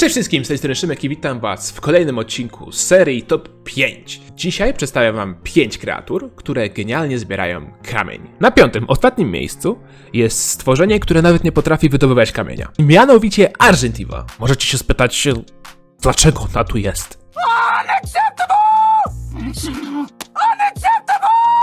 Cześć wszystkim, z tej strony Szymek i witam was w kolejnym odcinku serii Top 5. Dzisiaj przedstawiam wam 5 kreatur, które genialnie zbierają kamień. Na piątym, ostatnim miejscu jest stworzenie, które nawet nie potrafi wydobywać kamienia. Mianowicie Argentiva. Możecie się spytać, dlaczego ona tu jest?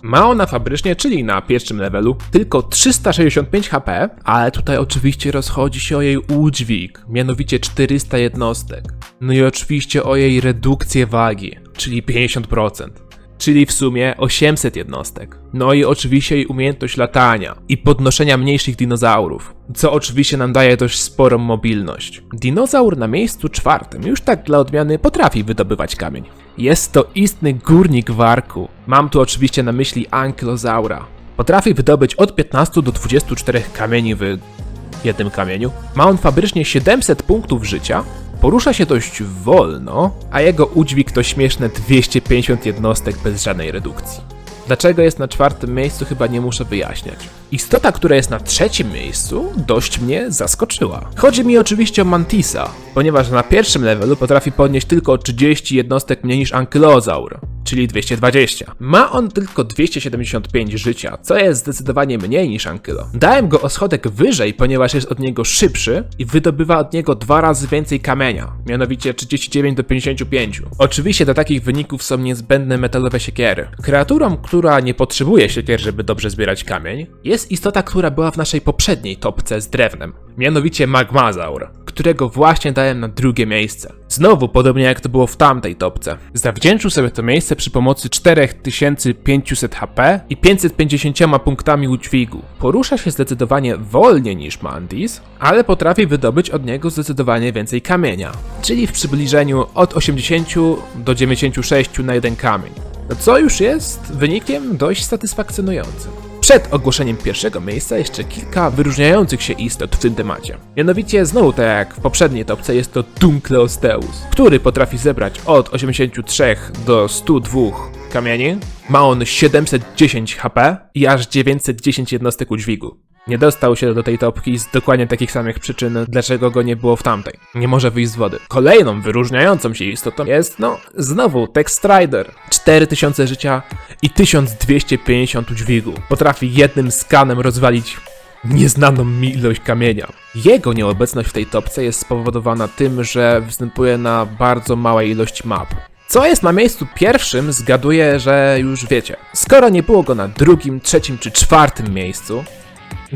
Ma ona fabrycznie, czyli na pierwszym levelu, tylko 365 HP, ale tutaj oczywiście rozchodzi się o jej udźwig, mianowicie 400 jednostek. No i oczywiście o jej redukcję wagi, czyli 50%. Czyli w sumie 800 jednostek. No i oczywiście jej umiejętność latania i podnoszenia mniejszych dinozaurów, co oczywiście nam daje dość sporą mobilność. Dinozaur na miejscu czwartym już tak dla odmiany potrafi wydobywać kamień. Jest to istny górnik warku. Mam tu oczywiście na myśli ankylozaura. Potrafi wydobyć od 15 do 24 kamieni w jednym kamieniu. Ma on fabrycznie 700 punktów życia, porusza się dość wolno, a jego udźwig to śmieszne 250 jednostek bez żadnej redukcji. Dlaczego jest na czwartym miejscu, chyba nie muszę wyjaśniać. Istota, która jest na trzecim miejscu, dość mnie zaskoczyła. Chodzi mi oczywiście o Mantisa, ponieważ na pierwszym levelu potrafi podnieść tylko o 30 jednostek mniej niż Ankylozaur, czyli 220. Ma on tylko 275 życia, co jest zdecydowanie mniej niż Ankylo. Dałem go o schodek wyżej, ponieważ jest od niego szybszy i wydobywa od niego dwa razy więcej kamienia, mianowicie 39 do 55. Oczywiście do takich wyników są niezbędne metalowe siekiery. Kreaturą, która nie potrzebuje siekier, żeby dobrze zbierać kamień, jest istota, która była w naszej poprzedniej topce z drewnem, mianowicie Magmazaur, którego właśnie dałem na drugie miejsce. Znowu, podobnie jak to było w tamtej topce. Zawdzięczył sobie to miejsce przy pomocy 4500 HP i 550 punktami udźwigu. Porusza się zdecydowanie wolniej niż Mandis, ale potrafi wydobyć od niego zdecydowanie więcej kamienia, czyli w przybliżeniu od 80 do 96 na jeden kamień. No co już jest wynikiem dość satysfakcjonującym. Przed ogłoszeniem pierwszego miejsca jeszcze kilka wyróżniających się istot w tym temacie. Mianowicie znowu tak jak w poprzedniej topce jest to Dunkleosteus, który potrafi zebrać od 83 do 102 kamieni. Ma on 710 HP i aż 910 jednostek udźwigu. Nie dostał się do tej topki z dokładnie takich samych przyczyn, dlaczego go nie było w tamtej. Nie może wyjść z wody. Kolejną wyróżniającą się istotą jest, no, znowu Tex Strider. 4000 życia i 1250 udźwigu. Potrafi jednym skanem rozwalić nieznaną mi ilość kamienia. Jego nieobecność w tej topce jest spowodowana tym, że występuje na bardzo małej ilości map. Co jest na miejscu pierwszym, zgaduję, że już wiecie. Skoro nie było go na drugim, trzecim czy czwartym miejscu,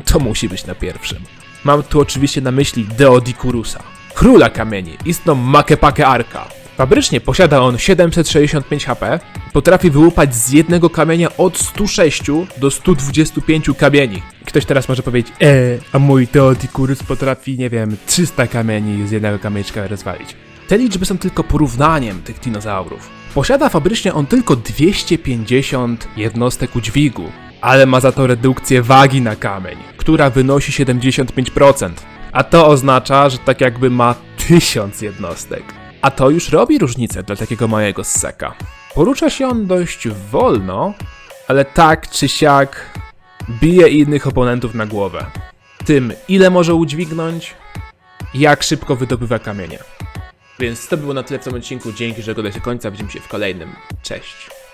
to musi być na pierwszym. Mam tu oczywiście na myśli Deodikurusa, króla kamieni, istną Makepakę Arka. Fabrycznie posiada on 765 HP, potrafi wyłupać z jednego kamienia od 106 do 125 kamieni. Ktoś teraz może powiedzieć, e, a mój Deodikurus potrafi, nie wiem, 300 kamieni z jednego kamieczka rozwalić. Te liczby są tylko porównaniem tych dinozaurów. Posiada fabrycznie on tylko 250 jednostek udźwigu, ale ma za to redukcję wagi na kamień, która wynosi 75%. A to oznacza, że tak jakby ma 1000 jednostek. A to już robi różnicę dla takiego małego sseka. Porusza się on dość wolno, ale tak czy siak bije innych oponentów na głowę. Tym, ile może udźwignąć, jak szybko wydobywa kamienia. Więc to było na tyle w tym odcinku. Dzięki, że oglądacie do końca. Widzimy się w kolejnym. Cześć.